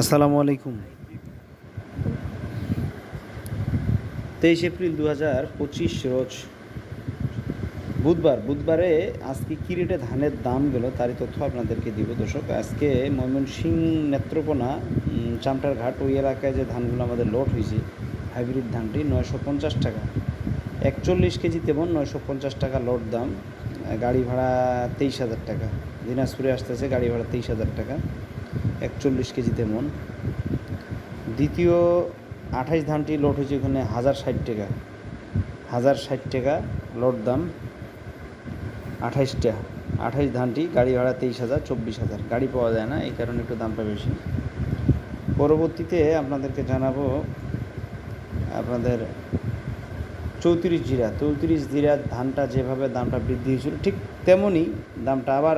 আসসালামু আলাইকুম। তেইশ এপ্রিল দু হাজার পঁচিশ রোজ বুধবার। বুধবারে আজকে কী রেটে ধানের দাম গেল তারই তথ্য আপনাদেরকে দিব। দর্শক, আজকে ময়মনসিং নেত্রকোনা চামটার ঘাট ওই এলাকায় যে ধানগুলো আমাদের লোড হয়েছে হাইব্রিড ধানটি নয়শো পঞ্চাশ টাকা। একচল্লিশ কেজি তেমন নয়শো পঞ্চাশ টাকা লোড দাম। গাড়ি ভাড়া তেইশ হাজার টাকা। দিনাজপুরে আসতেছে গাড়ি ভাড়া তেইশ হাজার টাকা। একচল্লিশ কেজি তেমন দ্বিতীয় আঠাইশ ধানটি লোড হয়েছে ওখানে হাজার ষাট টাকা। হাজার ষাট টাকা লোড দাম আঠাইশটা আঠাইশ ধানটি গাড়ি ভাড়া তেইশ হাজার, চব্বিশ হাজার। গাড়ি পাওয়া যায় না, এই কারণে একটু দামটা বেশি। পরবর্তীতে আপনাদেরকে জানাব আপনাদের চৌত্রিশ জিরা। চৌত্রিশ জিরা ধানটা যেভাবে দামটা বৃদ্ধি হয়েছিল, ঠিক তেমনই দামটা আবার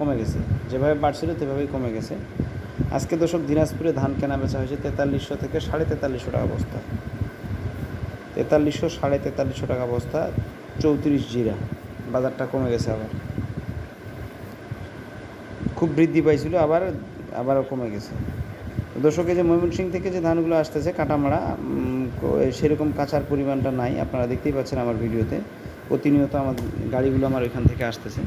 কমে গেছে। যেভাবে বাড়ছিল সেভাবেই কমে গেছে। আজকে দশক দিনাজপুরে ধান কেনা বেচা হয়েছে তেতাল্লিশশো থেকে সাড়ে তেতাল্লিশশো টাকা বস্তা। তেতাল্লিশশো, সাড়ে তেতাল্লিশশো টাকা বস্তা, চৌত্রিশ জিরা। বাজারটা কমে গেছে আবার। খুব বৃদ্ধি পাইছিল, আবার, আবারও কমে গেছে। দর্শকে যে ময়মনসিং থেকে যে ধানগুলো আসতেছে, কাটামারা সেরকম কাঁচার পরিমাণটা নাই। আপনারা দেখতেই পাচ্ছেন আমার ভিডিওতে। প্রতিনিয়ত আমার গাড়িগুলো আমার ওইখান থেকে আসতেছে।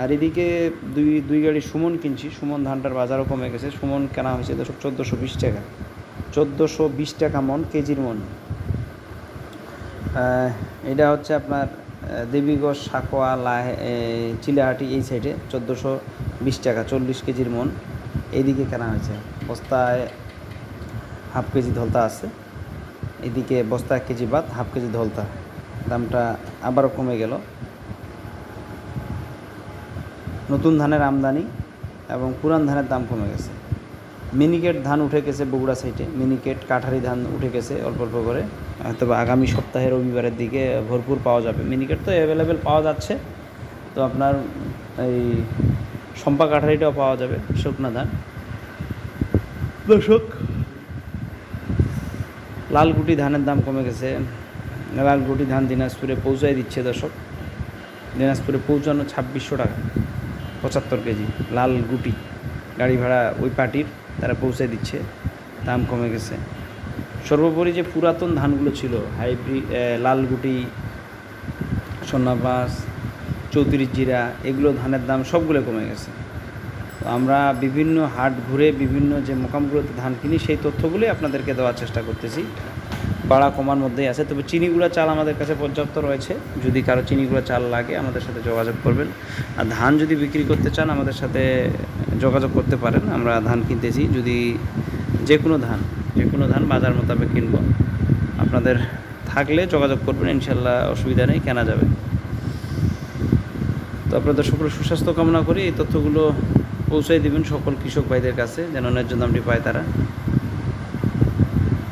আর এদিকে দুই দুই গাড়ি সুমন কিনছি। সুমন ধানটার বাজারও কমে গেছে। সুমন কেনা হয়েছে দর্শক চোদ্দোশো বিশ টাকা। চোদ্দোশো বিশ টাকা মন কেজির মন। এটা হচ্ছে আপনার দেবীগঞ্জ সাকোয়া, লাহে চিলাহাটি এই সাইডে চোদ্দোশো বিশ টাকা, চল্লিশ কেজির মন। এইদিকে কেনা হয়েছে। বস্তায় হাফ কেজি ধলতা আছে। এদিকে বস্তা এক কেজি বাদ, হাফ কেজি ধলতা। দামটা আবারও কমে গেল। নতুন ধানের আমদানি এবং পুরান ধানের দাম কমে গেছে। মিনিকেট ধান উঠে গেছে বগুড়া সাইডে। মিনিকেট, কাঠারি ধান উঠে গেছে অল্প অল্প করে। হয়তো আগামী সপ্তাহে রবিবারের দিকে ভরপুর পাওয়া যাবে। মিনিকেট তো অ্যাভেলেবেল পাওয়া যাচ্ছে। তো আপনার এই সম্পা কাঠারিটাও পাওয়া যাবে, শুকনা ধান। দর্শক লালগুটি ধানের দাম কমে গেছে। লালগুটি ধান দিনাজপুরে পৌঁছায় দিচ্ছে দর্শক। দিনাজপুরে পৌঁছানো ছাব্বিশশো টাকা। পঁচাত্তর কেজি, লাল গুটি গাড়ি ভাড়া ওই পার্টির, তারা পৌঁছে দিচ্ছে, দাম কমে গেছে। সর্বোপরি যে পুরাতন ধানগুলো ছিল হাইব্রিড লাল গুটি সোনাবাস চৌত্রিশ জিরা, এগুলো ধানের দাম সবগুলো কমে গেছে। তো আমরা বিভিন্ন হাট ঘুরে বিভিন্ন যে মোকামগুলোতে ধান কিনি, সেই তথ্যগুলোই আপনাদেরকে দেওয়ার চেষ্টা করতেছি। বাড়া কমার মধ্যেই আছে। তবে চিনিগুড়া চাল আমাদের কাছে পর্যাপ্ত রয়েছে। যদি কারও চিনিগুড়া চাল লাগে, আমাদের সাথে যোগাযোগ করবেন। আর ধান যদি বিক্রি করতে চান, আমাদের সাথে যোগাযোগ করতে পারেন। আমরা ধান কিনতেছি। যদি যে কোনো ধান যে কোনো ধান বাজার মোতাবেক কিনব। আপনাদের থাকলে যোগাযোগ করবেন ইনশাল্লাহ অসুবিধা নেই, কেনা যাবে। তো আপনাদের সকলের সুস্বাস্থ্য কামনা করি। এই তথ্যগুলো পৌঁছাই দিবেন সকল কৃষক ভাইদের কাছে, যেন ন্যায্য দামটি পায় তারা।